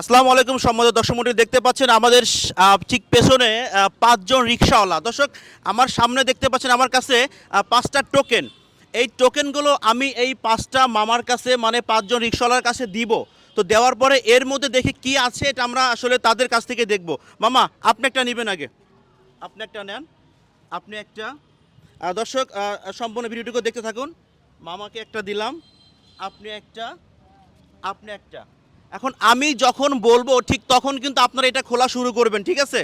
আসসালামু আলাইকুম, সম্মানিত দর্শক মন্ডলী দেখতে পাচ্ছেন আমাদের ঠিক পেছনে পাঁচজন রিক্সাওয়ালা। দর্শক, আমার সামনে দেখতে পাচ্ছেন আমার কাছে পাঁচটা টোকেন এই টোকেনগুলো আমি এই পাঁচটা মামার কাছে মানে পাঁচজন রিক্সাওয়ালার কাছে দিব। তো দেওয়ার পরে এর মধ্যে দেখে কি আছে, এটা আমরা আসলে তাদের কাছ থেকে দেখব। মামা, আপনি একটা নেবেন আগে। আপনি একটা নেন। আপনি একটা। দর্শক সম্পূর্ণ ভিডিওটুকু দেখতে থাকুন। মামাকে একটা দিলাম। আপনি একটা। আপনি একটা। এখন আমি যখন বলব ঠিক তখন কিন্তু আপনারা এটা খোলা শুরু করবেন ঠিক আছে?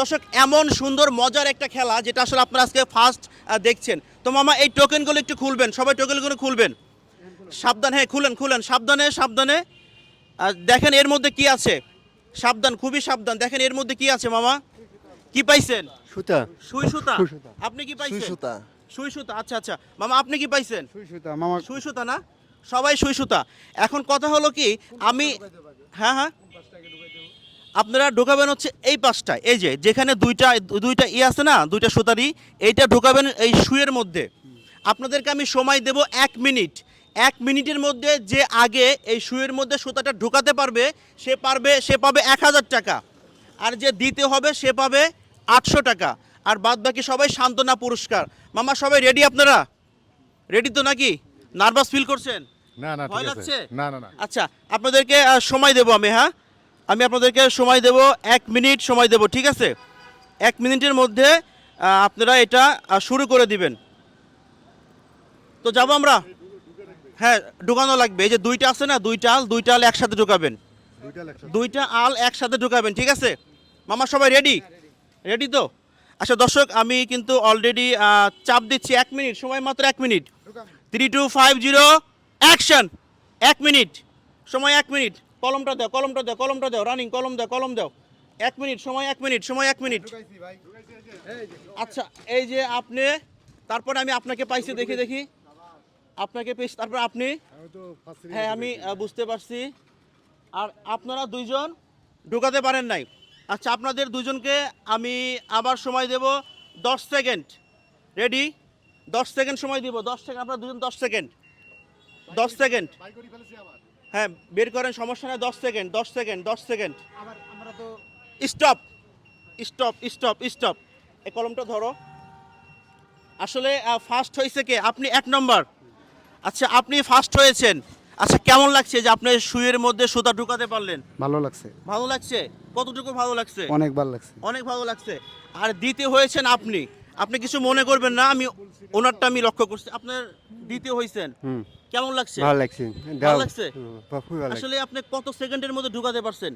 দর্শক এমন সুন্দর মজার একটা খেলা যেটা আসলে আপনারা আজকে ফার্স্ট দেখছেন। তো মামা এই টোকেনগুলো একটু খুলবেন সবাই টোকেনগুলো খুলবেন। সাবধান হ্যাঁ খুলেন খুলেন সাবধানে সাবধানে। দেখেন এর মধ্যে কি আছে? সাবধান খুবই সাবধান। দেখেন এর মধ্যে কি আছে মামা? কি পাইছেন? সুতা। সুই সুতা? সুই সুতা। আপনি কি পাইছেন? সুতা। সুই সুতা আচ্ছা আচ্ছা। মামা আপনি কি পাইছেন? সুই সুতা মামা। সুই সুতা না? সবাই সুই সুতা। এখন কথা হলো কি, আমি হ্যাঁ হ্যাঁ। আপনারা ঢোকাবেন হচ্ছে এই পাশটা এই যে, যেখানে দুইটা দুইটা ই আছে না, দুইটা সুতারি এইটা ঢোকাবেন এই সুয়ের মধ্যে। আপনাদেরকে আমি সময় দেব এক মিনিট। এক মিনিটের মধ্যে যে আগে এই সুয়ের মধ্যে সুতাটা ঢোকাতে পারবে, সে পারবে, সে পাবে এক হাজার টাকা। আর যে দিতে হবে, সে পাবে আটশো টাকা। আর বাদ বাকি সবাই সান্ত্বনা পুরস্কার। মামা, সবাই রেডি আপনারা? রেডি তো নাকি? নার্ভাস ফিল করছেন? না না ঠিক? আছে। না না না। আচ্ছা আপনাদেরকে সময় দেব আমি হ্যাঁ? আমি আপনাদেরকে সময় দেব এক মিনিট সময় দেব ঠিক আছে? এক মিনিটের মধ্যে আপনারা এটা শুরু করে দিবেন। তো যাব আমরা? হ্যাঁ ঢুকানো লাগবে। এই যে দুইটা আছে না দুইটা আল দুইটা আল একসাথে ঢুকাবেন। দুইটা আল একসাথে। ঢুকাবেন ঠিক আছে? মামা সবাই রেডি রেডি তো? আচ্ছা দর্শক আমি কিন্তু অলরেডি চাপ দিচ্ছি এক মিনিট সময় মাত্র এক minute. Three two five zero action এক মিনিট সময় এক মিনিট কলমটা দাও কলমটা দাও কলমটা দাও রানিং কলম দাও কলম দাও। এক মিনিট সময় এক মিনিট সময় এক মিনিট আচ্ছা এই যে আপনি, তারপরে আমি আপনাকে পাইছি, দেখি দেখি। আপনাকে পেয়েছি, তারপর আপনি? হ্যাঁ আমি বুঝতে পারছি। আর আপনারা দুইজন ঢোকাতে পারেন নাই। আচ্ছা আপনাদের দুজনকে আমি আবার সময় দেব দশ সেকেন্ড রেডি দশ সেকেন্ড সময় দিব, দশ সেকেন্ড আপনারা দুজন দশ সেকেন্ড দশ সেকেন্ড। হ্যাঁ বের করেন সমস্যা নেই দশ সেকেন্ড দশ সেকেন্ড দশ সেকেন্ড। আবার স্টপ স্টপ স্টপ স্টপ। এই কলমটা ধরো। আসলে ফার্স্ট হয়েছে কে? আপনি এক নম্বর। আচ্ছা আপনি ফার্স্ট হয়েছেন। আচ্ছা কেমন লাগছে যে আপনি সুইয়ের মধ্যে সুতা ঢুকাতে পারলেন? ভালো লাগছে। ভালো লাগছে? কতটুকু ভালো লাগছে? অনেক ভালো লাগছে। অনেক ভালো লাগছে। আর দ্বিতীয় হয়েছেন আপনি। আপনি কিছু মনে করবেন না আমি ওনারটা আমি লক্ষ্য করছি। আপনার দ্বিতীয় হয়েছেন। হুম। কেমন লাগছে? ভালো লাগছে। ভালো লাগছে? আসলে আপনি কত সেকেন্ডের মধ্যে ঢুকাতে পারছেন?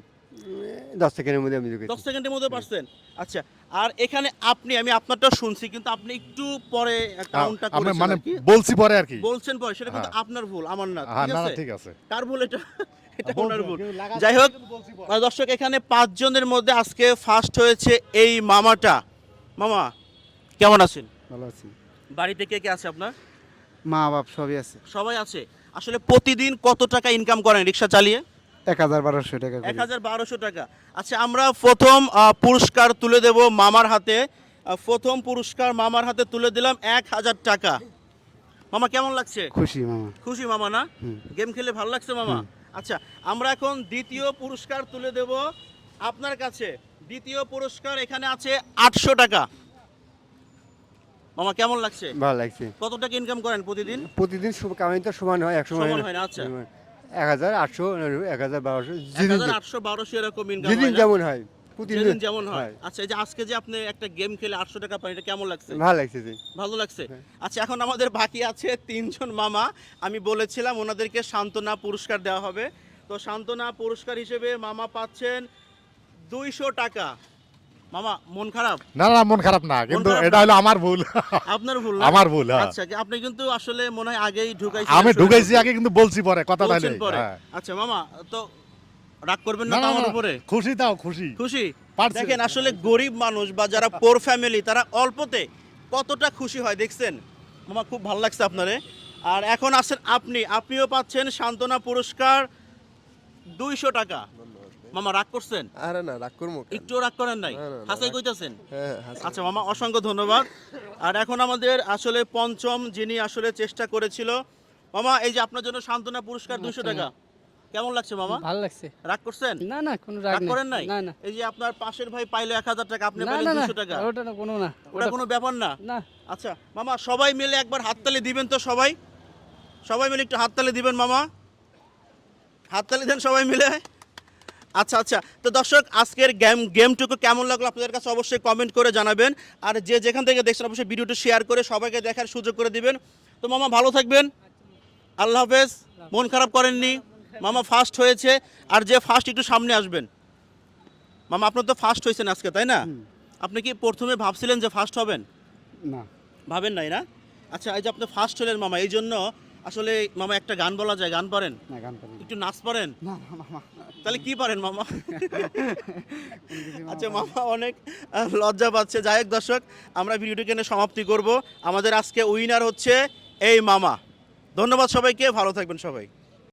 দশ সেকেন্ডের মধ্যে আমি দশ সেকেন্ডের মধ্যে পারছেন? আচ্ছা আর এখানে আপনি আমি আপনারটা শুনছি কিন্তু আপনি একটু পরে কাউন্টটা আমি করেছেন মানে বলছি পরে আর কি? বলছেন পরে সেটা কিন্তু হ্যাঁ। আপনার ভুল আমার না হ্যাঁ ঠিক আছে? ঠিক আছে। কার ভুল এটা এটা ওনার ভুল। যাই হোক দর্শক এখানে পাঁচজনের মধ্যে আজকে ফার্স্ট হয়েছে এই মামাটা। মামা কেমন আছেন? ভালো আছি। বাড়িতে কে কে আছে আপনার? মা বাপ সবই আছে। সবাই আছে। আসলে প্রতিদিন কত টাকা ইনকাম করেন রিক্সা চালিয়ে? এক হাজার বারোশো টাকা এক হাজার বারোশো টাকা। আচ্ছা আমরা প্রথম পুরস্কার তুলে দেব মামার হাতে। প্রথম পুরস্কার মামার হাতে তুলে দিলাম এক হাজার টাকা। মামা কেমন লাগছে? খুশি মামা। খুশি মামা না? গেম খেলে ভালো লাগছে মামা? আচ্ছা আমরা এখন দ্বিতীয় পুরস্কার তুলে দেব আপনার কাছে। দ্বিতীয় পুরস্কার এখানে আছে আটশো টাকা। মামা কেমন লাগছে? ভালো লাগছে। কত টাকা ইনকাম করেন প্রতিদিন? প্রতিদিন কামাই তো সমান হয় এক সময় সমান হয় না, আচ্ছা। এক হাজার আটশো এক হাজার বারোশো যেদিন আটশো বারোশো এরকম ইনকাম যেদিন যেমন হয় প্রতিদিন যেমন হয়। আচ্ছা এই যে আজকে যে আপনি একটা গেম খেলে আটশো টাকা পান এটা কেমন লাগছে? ভালো লাগছে যে ভালো লাগছে? হ্যাঁ। আচ্ছা এখন আমাদের বাকি আছে তিনজন মামা। আমি বলেছিলাম ওনাদেরকে সান্ত্বনা পুরস্কার দেওয়া হবে। তো সান্ত্বনা পুরস্কার হিসেবে মামা পাচ্ছেন দুইশো টাকা। মামা মন খারাপ? না না মন খারাপ না কিন্তু এটা হলো আমার ভুল। আপনার ভুল আমার ভুল, হ্যাঁ। আচ্ছা আপনি কিন্তু আসলে মনে হয় আগেই ঢুকাইছেন আমি ঢুকাইছি আগে কিন্তু বলছি পরে কথা পরে। হ্যাঁ। আচ্ছা মামা তো রাগ করবেন না আমার উপরে? খুশি দাও খুশি। খুশি? দেখেন আসলে গরিব মানুষ বা যারা পোর ফ্যামিলি তারা অল্পতে কতটা খুশি হয় দেখছেন? মামা খুব ভালো লাগছে আপনারে। আর এখন আছেন আপনি। আপনিও পাচ্ছেন সান্ত্বনা পুরস্কার দুইশো টাকা। মামা রাগ করছেন? আরে না রাগ করব কেন? একটু রাগ করেন নাই? হাসাই কইতাছেন? হ্যাঁ হাসি। আচ্ছা মামা অসংখ্য ধন্যবাদ। আর এখন আমাদের আসলে পঞ্চম যিনি আসলে চেষ্টা করেছিল মামা এই যে আপনার জন্য সান্ত্বনা পুরস্কার দুশো টাকা। কেমন লাগছে মামা? ভালো লাগছে। রাগ করছেন? না না কোনো রাগ রাগ করেন নাই? না না। এই যে আপনার পাশের ভাই পাইলো এক হাজার টাকা আপনি পাইলেন না না দুশো টাকা। ওটা না কোনো না। ওটা কোনো ব্যাপার না? না। আচ্ছা মামা সবাই মিলে একবার হাততালি দিবেন তো সবাই? সবাই মিলে একটু হাততালি দিবেন মামা? হাততালি দেন সবাই মিলে। আচ্ছা আচ্ছা। তো দর্শক আজকের গেম গেমটুকু কেমন লাগল আপনাদের কাছে অবশ্যই কমেন্ট করে জানাবেন। আর যে যেখান থেকে দেখছেন অবশ্যই ভিডিওটি শেয়ার করে সবাইকে দেখার সুযোগ করে দিবেন। তো মামা ভালো থাকবেন। আল্লাহ হাফেজ। মন খারাপ করেননি। মামা ফার্স্ট হয়েছে। আর যে ফার্স্ট একটু সামনে আসবেন। মামা আপনার তো ফার্স্ট হয়েছেন আজকে তাই না? আপনি কি প্রথমে ভাবছিলেন যে ফার্স্ট হবেন? না। ভাবেন নাই না? আচ্ছা এই যে আপনি ফার্স্ট হলেন মামা এই জন্য আসলে মামা একটা গান বলা যায় গান পারেন? না গান পারি একটু নাচ পারেন? না না মামা। তাহলে কি পারেন মামা? আচ্ছা মামা অনেক লজ্জা পাচ্ছে। যাই হোক দর্শক আমরা ভিডিওটিকে এখানে সমাপ্তি করব। আমাদের আজকে উইনার হচ্ছে এই মামা। ধন্যবাদ সবাইকে ভালো থাকবেন সবাই।